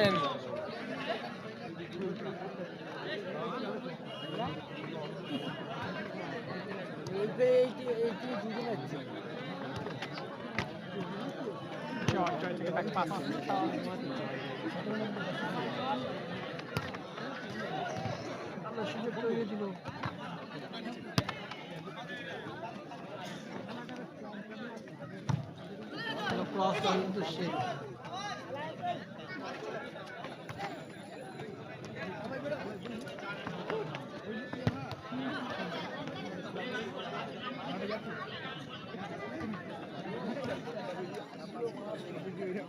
ele. Allah şimdi buraya gidiyor. Cross do cheiro.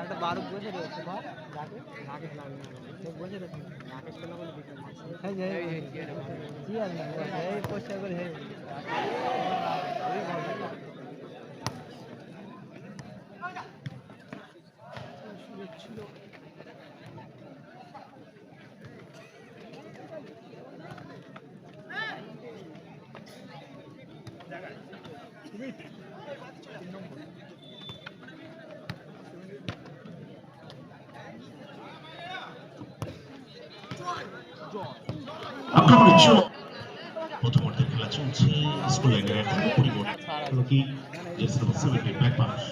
একটা বারো বসে রয়েছে বা রাকেশ বসে রয়েছে রাকেশ কেন বলে কি আর এই পয়সা করে হে আক্রমণের ছিল প্রথমার্ধের খেলা চলছে। স্কুল লাইনের এখন পরিবর্তন। হলো কি jersey number seventeen back pass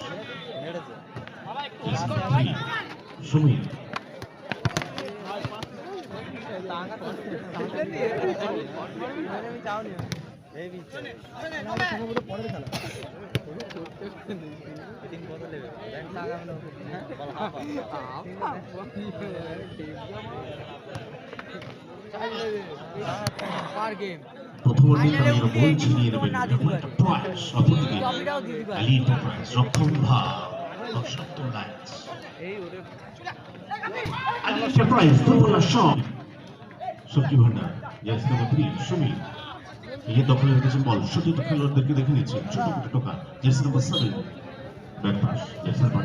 jersey number three Sumit. প্রথমার্ধে তারা গোল ছিনিয়ে নেবেন এরকম একটা প্রয়াস অপরদিকে আলী এন্টারপ্রাইজ রক্ষণ ভাগ সপ্তম লাইন্স আলী এন্টারপ্রাইজ দুর্বলা শট সবজি ভান্ডার নাম্বার থ্রি সুমিত। নিজের দখলে রেখেছেন বল খেলোয়াড়দেরকে দেখে নিচ্ছেন ছোট ছোট টোকা jersey number seven back pass jersey number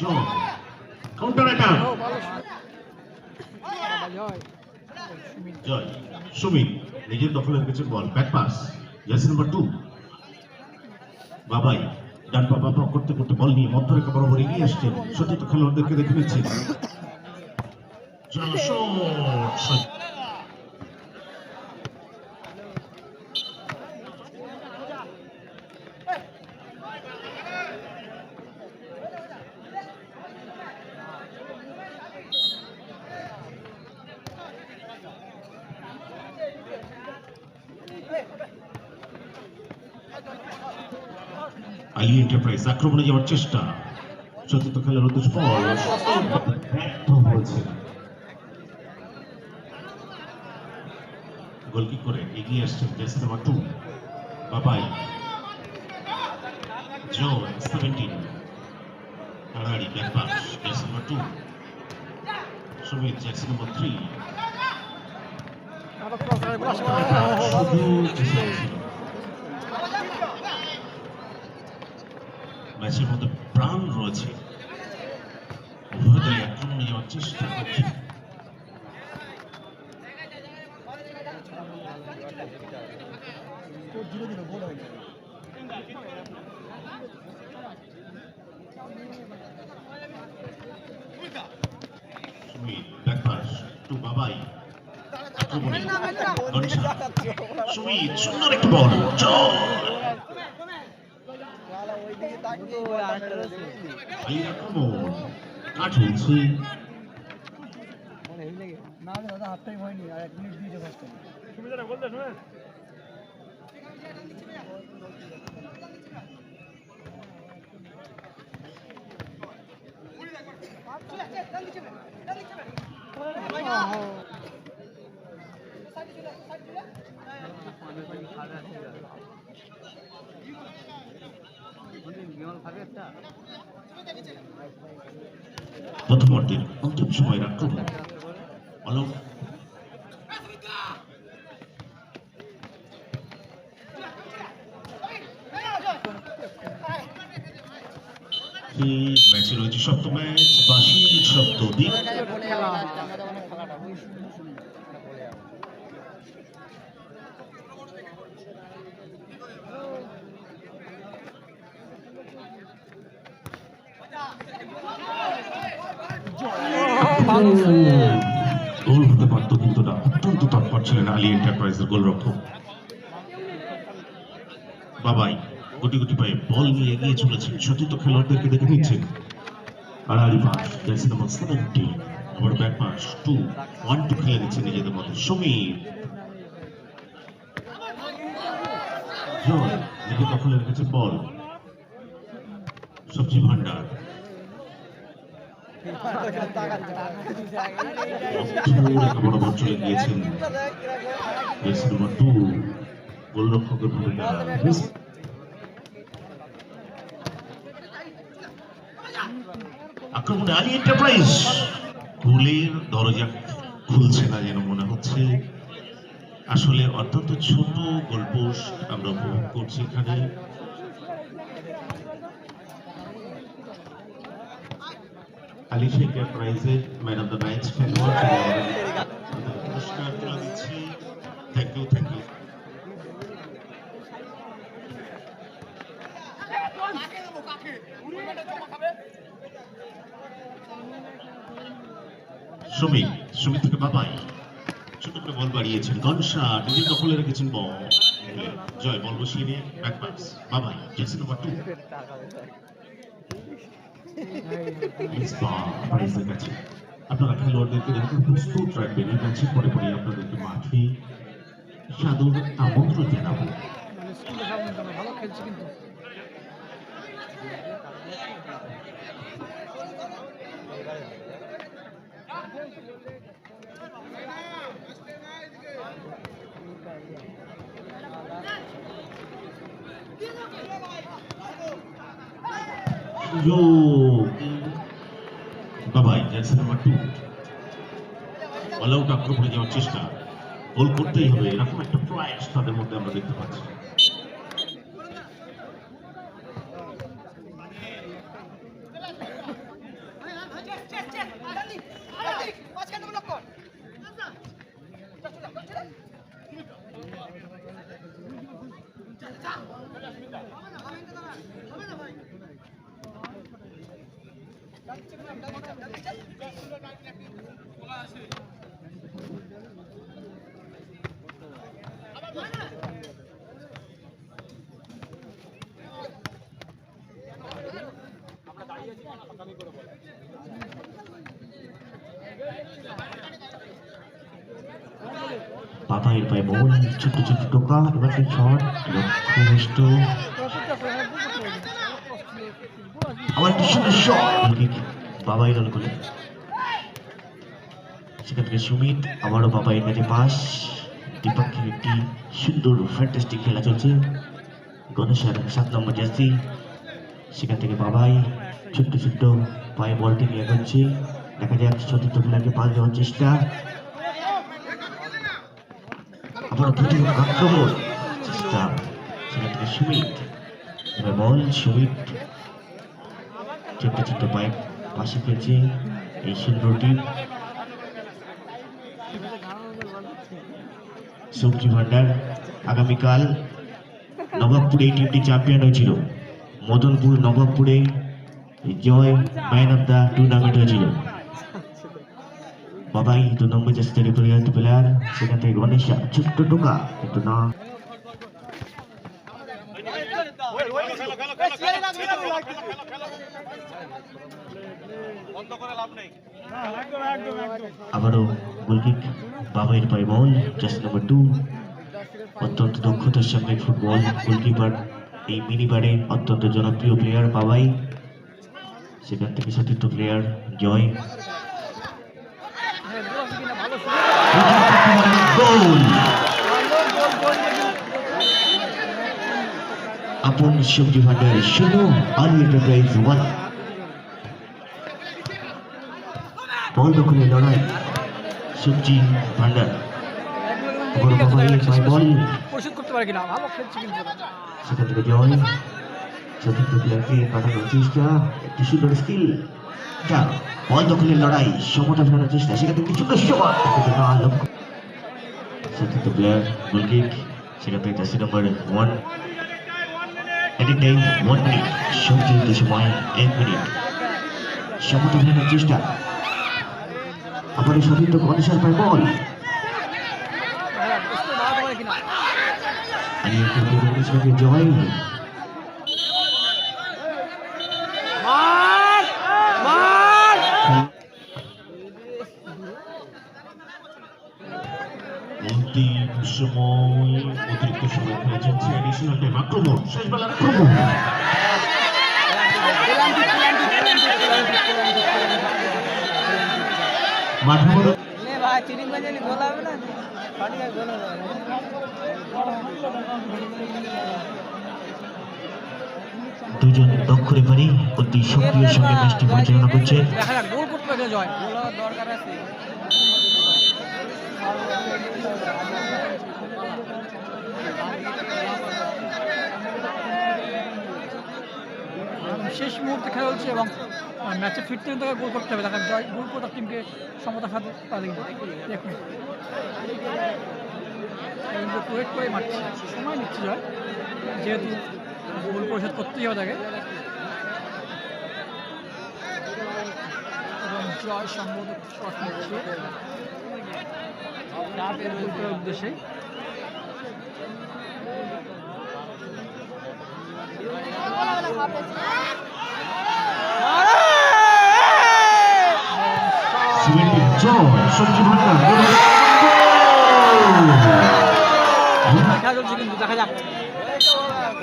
জন কাউন্টার অ্যাটাক জয় সুমিত নিজের দখলে রেখেছেন বল back pass. Jersey number two Babai, ডান করতে করতে বল নিয়ে মধ্যরেখা বরাবর এগিয়ে আসছেন সতীর্থ খেলোয়াড়দেরকে দেখে নিচ্ছেন জল শট আলী এন্টারপ্রাইজ আক্রমণে যাওয়ার চেষ্টা। চতুর্থ খেলার উদ্দেশ্য ব্যর্থ হয়েছে। করে এগিয়ে আসছেন জার্সি নাম্বার টু বাবাই। জো seventeen. তাড়াড়ি back pass number two Sumit jersey number three. শুধু চেষ্টা ছিল। ম্যাচের মধ্যে প্রাণ রয়েছে। উভয় দলই আক্রমণে যাওয়ার চেষ্টা করছে বাবাই। সুমিত সুন্দর একটি বল। জয় ওই আরেকটা রয়েছে এই আক্রমণ কাঠ হয়েছে মানে হেভি লেগে না দাদা হাফ টাইম হয়নি আর এক মিনিট দিয়েছে ফার্স্ট টাইম প্রথমার্ধের অন্তিম সময়ের আক্রমণ অলোক ম্যাচে রয়েছে সপ্তম ম্যাচ বাসির সপ্ত দিন গোল হতে পারতো কিন্তু না। অত্যন্ত তৎপর ছিলেন আলী এন্টারপ্রাইজের গোলরক্ষক। বাবাই গুটি গুটি পায়ে বল নিয়ে এগিয়ে চলেছেন। সতীর্থ খেলোয়াড়দেরকে দেখে নিচ্ছেন। ওয়ান টু খেলে নিচ্ছে সমীর। বল। সবজি ভান্ডার। আক্রমণে আলী এন্টারপ্রাইজ গোলের দরজা খুলছে না যেন মনে হচ্ছে। আসলে অত্যন্ত ছোট গল্প আমরা উপভোগ করছি এখানে। আলী শেখ এন্টারপ্রাইজের ম্যান অফ দ্য ম্যাচ খেলোয়াড় পুরস্কার দিচ্ছি। Thank you thank you Sumit Sumit থেকে বাবাই। ছোট করে বল বাড়িয়েছেন। গনসা নিজের দখলে রেখেছেন বল। জয়, বল বসিয়ে নিয়ে ব্যাক বাবাই জার্সি নাম্বার টু প্রাইজের কাছে আপনারা খেলোয়াড়দেরকে যখন প্রস্তুত রাখবেন এই ম্যাচের পরে পরে আপনাদেরকে মাঠে সাদর আমন্ত্রণ জানাব। ভালো খেলছে কিন্তু jersey number two all out আক্রমণে যাওয়ার চেষ্টা। গোল করতেই হবে, এরকম একটা প্রয়াস তাদের মধ্যে আমরা দেখতে পাচ্ছি। বাবাইয়ের পায়ে বল ছোট্ট ছোট্ট টোকা এবার সেই শট লক্ষ্যনিষ্ঠ আবার একটি সুন্দর শট বাবাই গোল। করে সেখান থেকে সুমিত, আবারও বাবাইয়ের কাছে পাস। দ্বিপক্ষের একটি সুন্দর ফ্যান্টাস্টিক খেলা চলছে। গণেশের সাত নম্বর জার্সি সেখান থেকে বাবাই ছোট্ট ছোট্ট পায়ে বলটি নিয়ে এগোচ্ছে। দেখা যাক চতুর্থ খেলাকে পাস দেওয়ার চেষ্টা। আবার প্রথম আক্রমণ। চেষ্টা সেখান থেকে সুমিত, এবার বল, সুমিত। ছোট্ট ছোট্ট পাইপ পাশে খেলছে এই সুন্দরটি। সবজি ভান্ডার, আগামীকাল নবাবপুরে এই টিমটি চ্যাম্পিয়ন হয়েছিল। মদনপুর, নবাবপুরে জয় ম্যান অফ দ্য টুর্নামেন্ট হয়েছিল। বাবাই দু নম্বর করে হেলথ প্লেয়ার সেখান থেকে গণেশা ছোট্ট টোকা কিন্তু না আবারও গোলকিক বাবাইয়ের পায়ে বল জার্সি নম্বর টু অত্যন্ত দক্ষতার সঙ্গে ফুটবল গোলকিপার এই মিনি বারে অত্যন্ত জনপ্রিয় প্লেয়ার বাবাই সেখান থেকে সতীর্থ প্লেয়ার জয় গোল আপন সবজি ভান্ডার শূন্য আলু এন্টারপ্রাইজ ওয়ান বল দখলে লড়াই সবজি ভান্ডার বড় বাবাই পায় বল পরিশোধ করতে পারে কিনা ভালো খেলছে কিন্তু ওরা। সেখান থেকে জয় চতুর্থ প্লেয়ারকে কাটানোর যা বল দখলের লড়াই সমতা ফেরানোর চেষ্টা, সেখান থেকে ছোট শট কিন্তু না লক্ষ্য চতুর্থ প্লেয়ার গোলকিক সেখান থেকে জার্সি নম্বর ওয়ান সময় জয়। সময় অতিরিক্ত সময় চলছে অ্যাডিশনাল টাইম আক্রমণ শেষ বেলার আক্রমণ। মাঠে দুজন দক্ষ রেফারি অতি সক্রিয় সঙ্গে ম্যাচটি পরিচালনা করছে। দরকার আছে। শেষ মুহূর্তে খেলা হচ্ছে এবং ম্যাচে ফিরতে তাকে গোল করতে হবে। দেখা জয় গোল করে তার টিমকে সমতা খাতে পারে দেখুন। ওয়েট করে মারছে। সময় নিচ্ছে জয়। যেহেতু গোল পরিশোধ করতেই হবে তাকে। এবং জয় সম্ভবত শট নিচ্ছে। করার উদ্দেশ্যে সিমেন্টের জয় সবজি ভান্ডার খেলা চলছে কিন্তু দেখা যাক।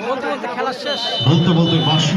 বলতে বলতে খেলা শেষ। বলতে বলতে বাসি